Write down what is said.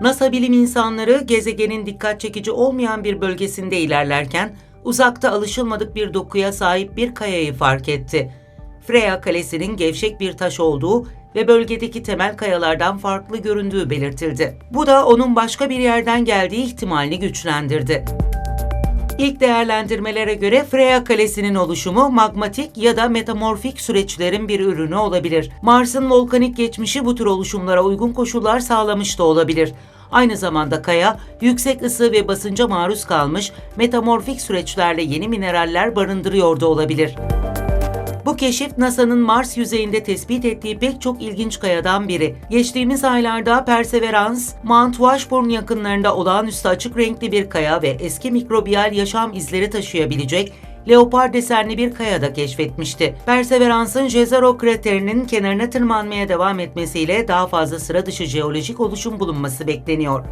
NASA bilim insanları gezegenin dikkat çekici olmayan bir bölgesinde ilerlerken uzakta alışılmadık bir dokuya sahip bir kayayı fark etti. Freya Kalesi'nin gevşek bir taş olduğu ve bölgedeki temel kayalardan farklı göründüğü belirtildi. Bu da onun başka bir yerden geldiği ihtimalini güçlendirdi. İlk değerlendirmelere göre Freya Kalesi'nin oluşumu magmatik ya da metamorfik süreçlerin bir ürünü olabilir. Mars'ın volkanik geçmişi bu tür oluşumlara uygun koşullar sağlamış da olabilir. Aynı zamanda kaya, yüksek ısı ve basınca maruz kalmış metamorfik süreçlerle yeni mineraller barındırıyor da olabilir. Bu keşif NASA'nın Mars yüzeyinde tespit ettiği pek çok ilginç kayadan biri. Geçtiğimiz aylarda Perseverance, Mount Washburn yakınlarında olağanüstü açık renkli bir kaya ve eski mikrobiyal yaşam izleri taşıyabilecek leopar desenli bir kaya da keşfetmişti. Perseverance'ın Jezero kraterinin kenarına tırmanmaya devam etmesiyle daha fazla sıra dışı jeolojik oluşum bulunması bekleniyor.